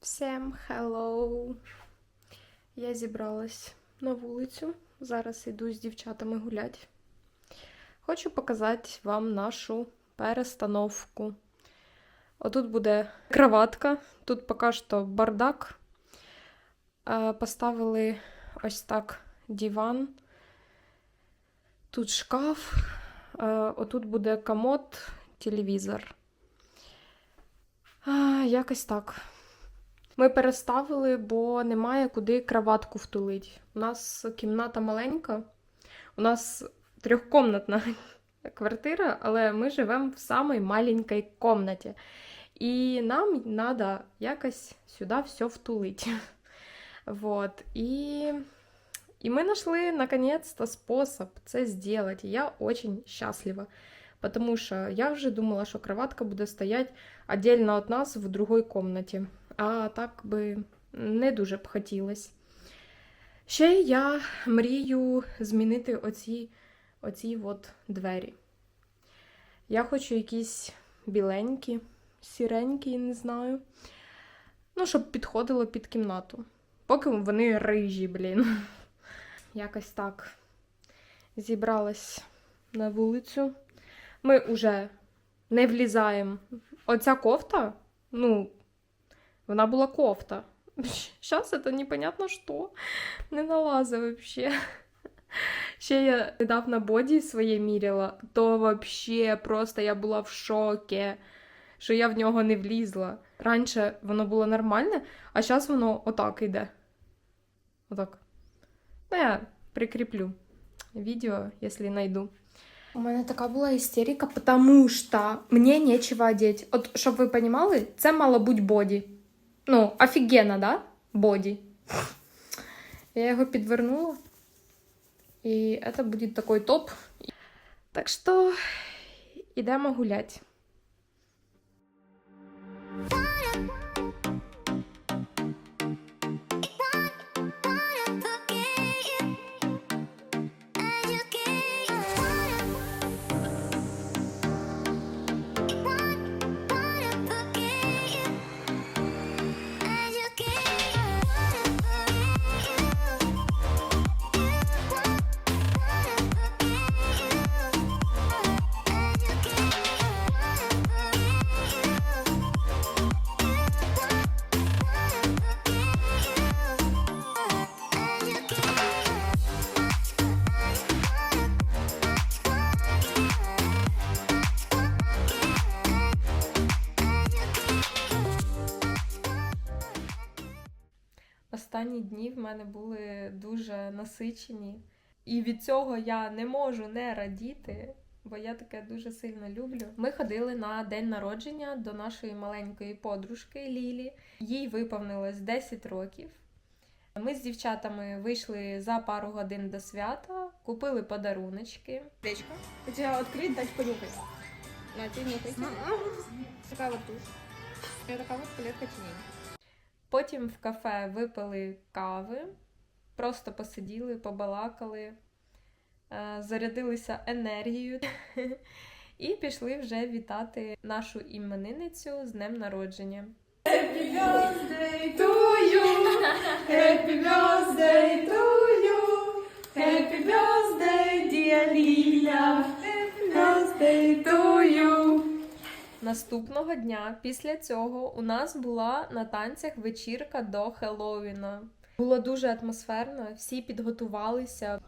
Всем hello! Я зібралась на вулицю. Зараз йду з дівчатами гуляти. Хочу показати вам нашу перестановку. Отут буде кроватка, тут поки що бардак. Е, Поставили ось так диван. Тут шкаф. Е, Отут буде комод, телевізор. Якось так. Ми переставили, бо немає куди кроватку втулити. У нас кімната маленька, у нас трьохкомнатна квартира, але ми живемо в самій маленькій кімнаті. І нам треба якось сюди все втулити. Вот. І, і ми знайшли наконец-то спосіб це зробити. Я очень счастлива. Потому що я вже думала, що кроватка буде стояти отдельно від нас в другій кімнаті. А так би не дуже б хотілося. Ще я мрію змінити оці, оці от двері. Я хочу якісь біленькі, сіренькі, не знаю. Ну, щоб підходило під кімнату. Поки вони рижі, блін. Якось так зібралась на вулицю. Ми вже не влізаємо. Оця кофта, ну, вона була кофта. Зараз це непонятно що. Не налазить вообще. Ще я недавно боді своє міряла, то вообще просто я була в шокі, що я в нього не влізла. Раніше воно було нормальне, а зараз воно отак йде. Отак. Ну, я прикріплю відео, якщо знайду. У мене така була істерика, тому що мені нечего одеть. От, щоб ви розуміли, це мало бути боді. Ну, офігенно, да? Боді. Я його підвернула. І це буде такий топ. Так що йдемо гуляти. Останні дні в мене були дуже насичені, і від цього я не можу не радіти, бо я таке дуже сильно люблю. Ми ходили на день народження до нашої маленької подружки Лілі. Їй виповнилось 10 років. Ми з дівчатами вийшли за пару годин до свята, купили подаруночки. Свечка. Хотела открыть, дать понюхать. На, ты нюхай. Такая вот тушь. И такая вот палетка теней. Потім в кафе випили кави, просто посиділи, побалакали, е, зарядилися енергією і пішли вже вітати нашу іменинницю з днем народження. Happy birthday to you. Happy birthday to you. Happy birthday, dear Lila. Happy birthday to you. Наступного дня після цього у нас була на танцях вечірка до Хеллоуіна. Було дуже атмосферно, всі підготувалися.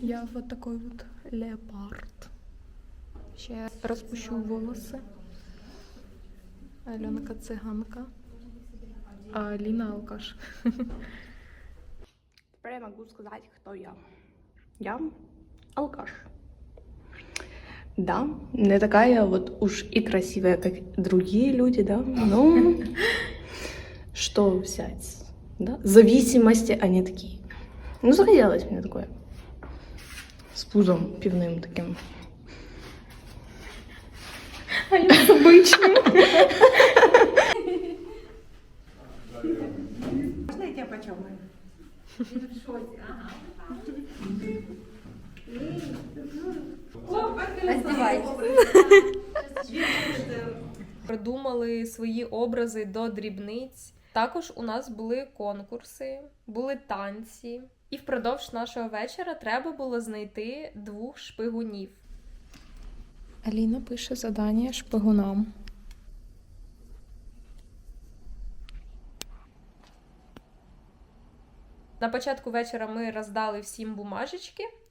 Я вот такой вот леопард. Ще розпущу волоси. Альонка циганка. А Аліна алкаш. Теперь я могу сказать, кто я. Я алкаш. Да, не такая вот уж и красивая, как другие люди, да, но что взять, да? Зависимости они такие. Ну, захотелось мне такое. С пузом пивным таким. А я с обычным. Можно я тебя почемаю? Раздевайтесь. придумали свої образи до дрібниць. Також у нас були конкурси, були танці. І впродовж нашого вечора треба було знайти двох шпигунів. Аліна пише задання шпигунам. На початку вечора ми роздали всім бумажечки,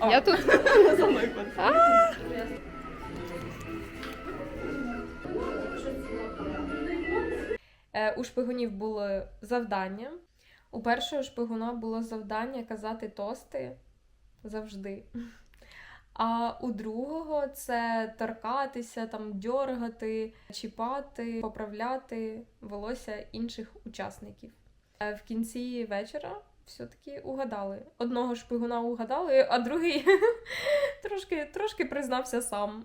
Я тут. Е, У шпигунів було завдання. У першого шпигуна було завдання казати тости завжди. А у другого це торкатися, там дьоргати, чіпати, поправляти волосся інших учасників. Е, В кінці вечора все-таки угадали. Одного шпигуна угадали, а другий трошки, трошки признався сам.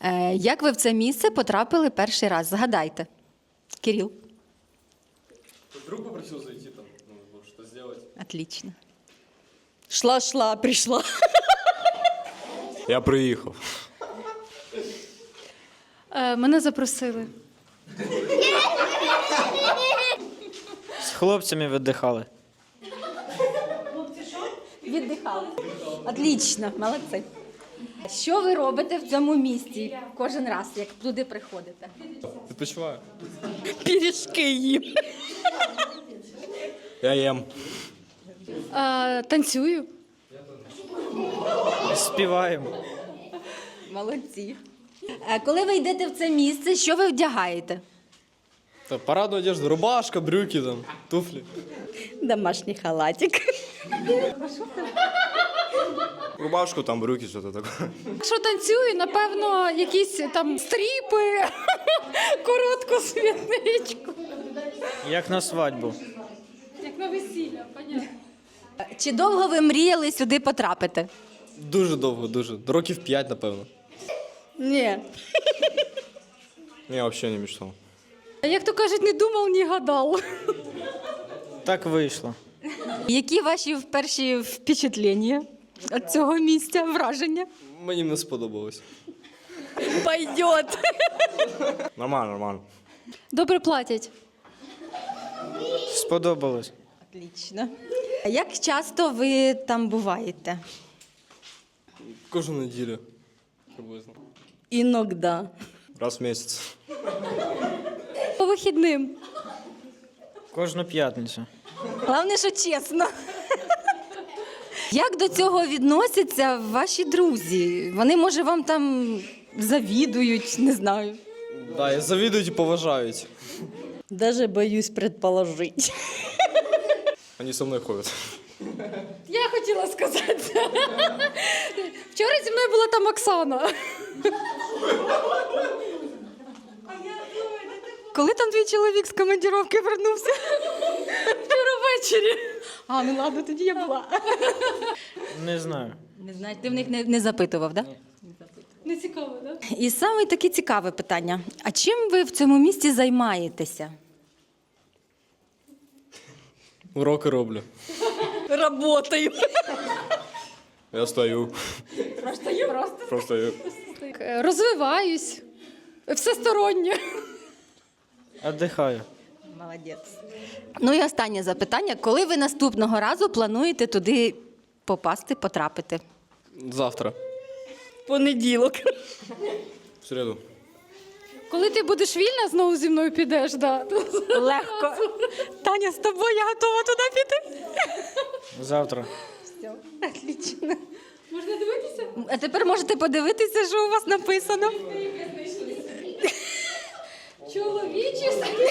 Е, як ви в це місце потрапили перший раз? Згадайте. Кирил. Друг попросил зайти там, ну, что сделать. Отлично. Шла, шла, прийшла. Я приїхав. Е, Мене запросили. З хлопцями віддихали. Віддихали. Отлично, молодці. Що ви робите в цьому місці кожен раз, як туди приходите? Відпочиваю. Пірішки їм. Я ем. Е, Танцюю. Співаємо. Молодці. Е, Коли ви йдете в це місце, що ви вдягаєте? Та парадну одежду, рубашка, брюки там, туфлі. Домашній халатик. Рубашку, там брюки, що то таке. Якщо танцюю, напевно, якісь там стріпи, коротку світничку. Як на свадьбу. Як на весілля, понятно. Чи довго ви мріяли сюди потрапити? Дуже довго, дуже. Років 5, напевно. Ні. Я взагалі не мечтав. Як то кажуть, не думав, ні гадав. Так вийшло. Які ваші перші впечатлення від цього місця, враження? Мені не сподобалось. Пойдет. Нормально, нормально. Добре платять. Сподобалось. Отлично. Як часто ви там буваєте? Кожну неділю. Приблизно. Іногда. Раз в місяць. По вихідним. Кожну п'ятницю. Головне, що чесно. Як до цього відносяться ваші друзі? Вони, може, вам там завідують, не знаю. Да, і завідують і поважають. Даже боюсь предположить. Вони со мною ходять. Я хотіла сказати. Вчора зі мною була там Оксана. Коли там твій чоловік з командировки вернувся? Вчора ввечері. А, ну ладно, тоді я була. Не знаю. Не знаю, ти в них не, не запитував, так? Да? Не цікаво, так? Да? І саме таке цікаве питання. А чим ви в цьому місті займаєтеся? Уроки роблю. Работаю. Я стою. Просто просто. Просто стою. Е, Розвиваюсь. Всесторонньо. Віддихаю. Молодець. Ну і останнє запитання. Коли ви наступного разу плануєте туди попасти, потрапити? Завтра. Понеділок. В середу. Коли ти будеш вільна, знову зі мною підеш, да. Легко. Таня, з тобою я готова туди піти. Завтра. Отлично. Можна дивитися? А тепер можете подивитися, що у вас написано. Чоловічі самі.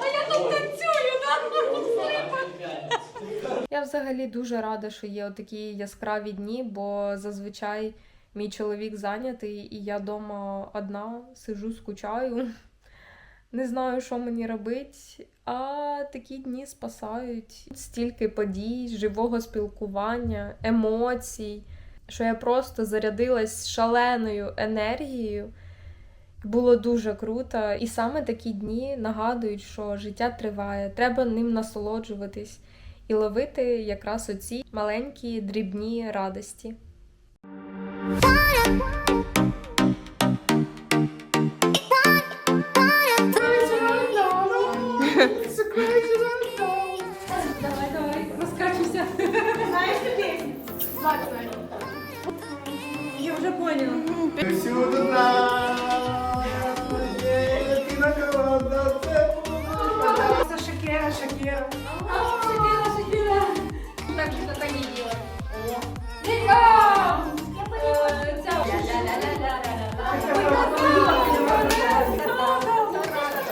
А я там танцюю, да? Я взагалі дуже рада, що є такі яскраві дні, бо зазвичай мій чоловік зайнятий, і я вдома одна сижу, скучаю. Не знаю, що мені робити. А такі дні спасають стільки подій, живого спілкування, емоцій, що я просто зарядилась шаленою енергією. Було дуже круто. І саме такі дні нагадують, що життя триває, треба ним насолоджуватись і ловити якраз оці маленькі дрібні радості. Давай, давай, цю пісню? Влад. Я вже поняла. Всюди знаю, ти народна, це Це Шакіра, Шакіра. Шакіра, Шакіра. Так же, как они делают.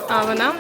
А вона?